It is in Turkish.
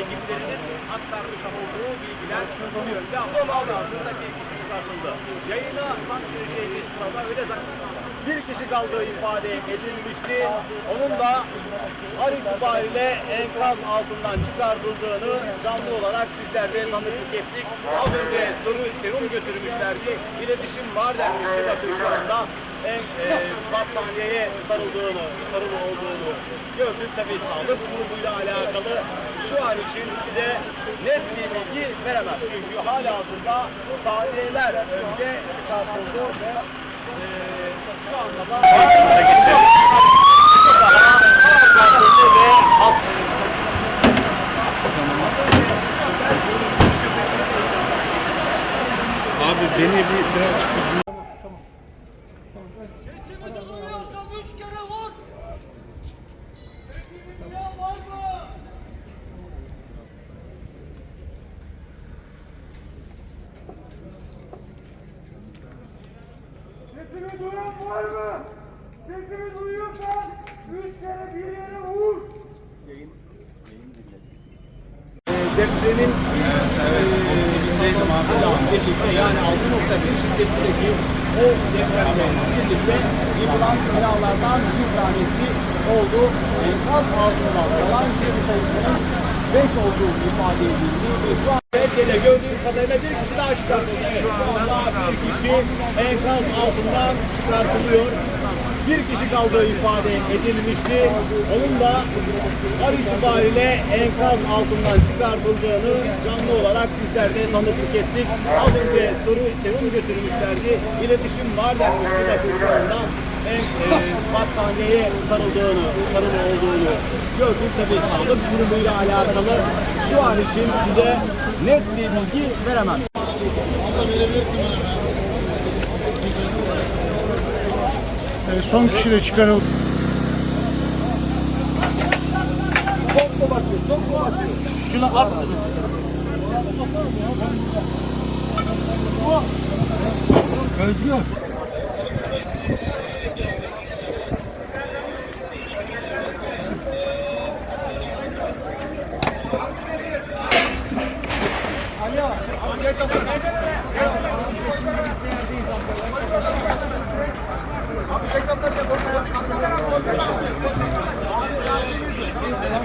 ekiplerinin aktarmış olduğu bilgiler bu yönde ama bağlı çıkartıldı. Yayına tam gireceğimiz sırada öyle. Bir kişi kaldığı ifade edilmişti. Onun da an itibariyle enkaz altından çıkartıldığını canlı olarak bizler de tanıklık ettik. Az önce soru serum götürmüşlerdi. İletişim var denmişti. Bakın şu anda en e, battaniyeye sarıldığını, sarılı olduğunu gördük. Tabii sağlık grubuyla alakalı şu an için size net bir bilgi veremem. Çünkü hala hazırda saniyeler önce çıkartıldı ve e, şu anda da Abi beni bir birazcık Sesimi duyuyorsan üç kere vur. Ya var mı? Sesimi duyan var mı? Sesimi duyuyorsan üç kere bir yere vur. depremin ilk birlikte yani 6.1 şiddetindeki o depremle birlikte yıkılan binalardan bir tanesi oldu. Enkaz altından kalan kişi sayısının 5 olduğu ifade edildi ve şu an Belge'de gördüğüm kadarıyla bir kişi daha çıkartıldı. Şu anda bir kişi enkaz altından çıkartılıyor. Bir kişi kaldığı ifade edilmişti. Onun da an itibariyle enkaz altından çıkartıldığını canlı olarak bizler de tanıklık ettik. Az önce soru serum götürmüşlerdi. İletişim var denmişti. Bakın şu anda en e, battaniyeye sarıldığını, sarılı olduğunu gördük. Tabii sağlık durumuyla alakalı şu an için size net bir bilgi veremem. son kişi de çıkarıldı. Çok mu basıyor? Çok mu basıyor? Şunu atsın. Özgür. 아니야. 아, 네, 네, 네.